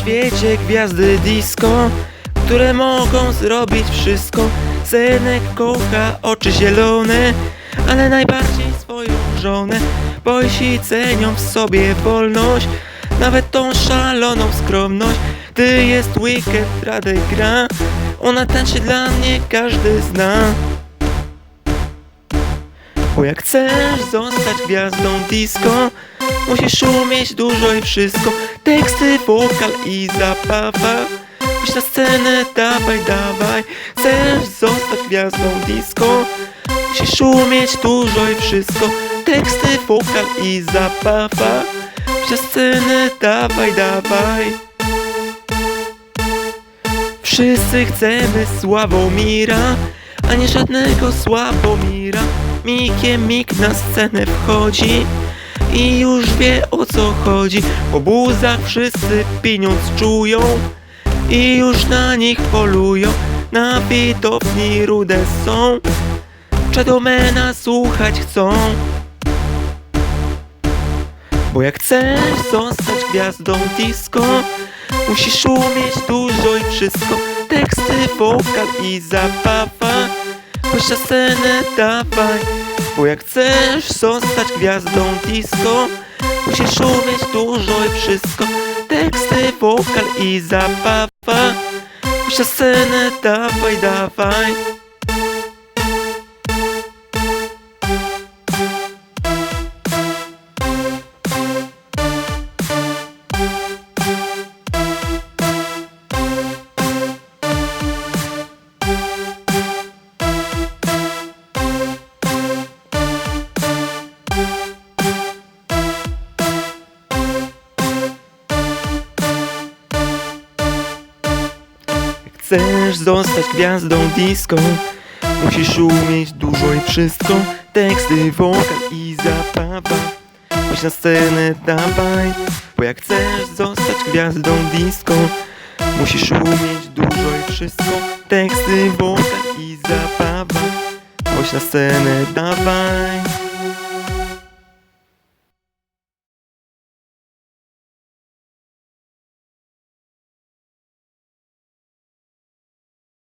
świecie gwiazdy disco, które mogą zrobić wszystko. Zenek kocha oczy zielone, ale najbardziej swoją żonę. Boysi cenią w sobie wolność, nawet tą szaloną skromność. Gdy jest weekend, Radek gra, ona tańczy dla mnie, każdy zna. Bo jak chcesz zostać gwiazdą disco Musisz umieć dużo i wszystko. Teksty, wokal i zabawa. Chodź na scenę, dawaj, dawaj. Chcesz zostać gwiazdą disco? Musisz umieć dużo i wszystko. Teksty, wokal i zabawa. Chodź na scenę, dawaj, dawaj. Wszyscy chcemy Sławomira, a nie żadnego Sławomira. Mikiem Mik na scenę wchodzi i już wie o co chodzi. Po buzach wszyscy pieniądz czują i już na nich polują. Na widowni rude są, Chadomena słuchać chcą. Bo jak chcesz zostać gwiazdą disco Musisz umieć dużo i wszystko Teksty, wokal i zabawa Na scenę, dawaj Bo jak chcesz zostać gwiazdą disco Musisz umieć dużo i wszystko. Teksty, wokal i zabawa. Na scenę, dawaj, dawaj chcesz zostać gwiazdą disco. Musisz umieć dużo i wszystko. Teksty, wokal i zabawa. Chodź na scenę, dawaj Bo jak chcesz zostać gwiazdą disco Musisz umieć dużo i wszystko. Teksty, wokal i zabawa. Chodź na scenę, dawaj